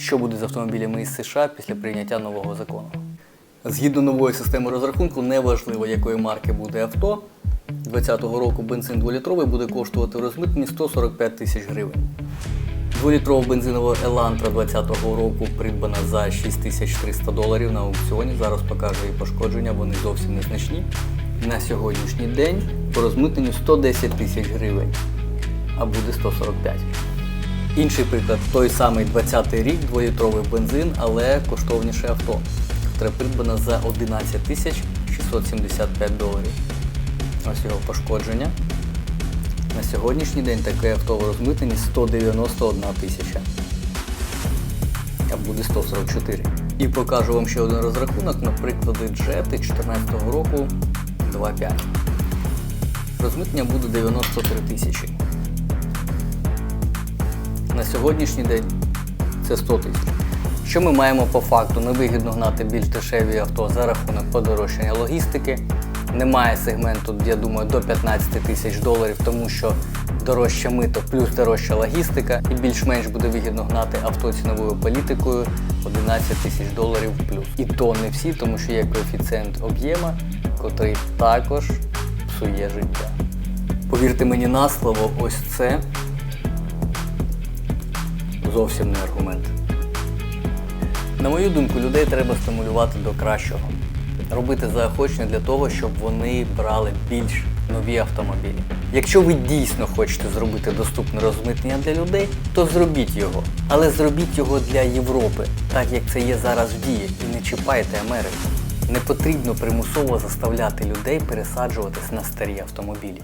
що буде з автомобілями із США після прийняття нового закону. Згідно нової системи розрахунку, неважливо якої марки буде авто. 2020 року бензин 2-літровий буде коштувати у розмитненні 145 тисяч гривень. Дволітрова бензинова Елантра 2020 року придбана за 6300 доларів на аукціоні. Зараз покажу її пошкодження, вони зовсім незначні. На сьогоднішній день по розмитненню 110 тисяч гривень, а буде 145. Інший приклад, той самий 20-й рік, 2-літровий бензин, але коштовніше авто, котре придбано за 11 тисяч 675 доларів. Ось його пошкодження. На сьогоднішній день таке авто в розмитненні 191 тисяча. А буде 144. І покажу вам ще один розрахунок на приклади Джети 2014 року 2.5. Розмитнення буде 93 тисячі. На сьогоднішній день це 100 тисяч. Що ми маємо по факту? Невигідно гнати більш дешеві авто за рахунок подорожчання логістики. Немає сегменту, я думаю, до 15 тисяч доларів, тому що дорожче мито плюс дорожча логістика, і більш-менш буде вигідно гнати авто ціновою політикою 11 тисяч доларів плюс. І то не всі, тому що є коефіцієнт об'єма, котрий також псує життя. Повірте мені на слово, ось це зовсім не аргумент. На мою думку, людей треба стимулювати до кращого. Робити заохочення для того, щоб вони брали більш нові автомобілі. Якщо ви дійсно хочете зробити доступне розмитнення для людей, то зробіть його. Але зробіть його для Європи, так як це є зараз в дії, і не чіпайте Америку. Не потрібно примусово заставляти людей пересаджуватись на старі автомобілі.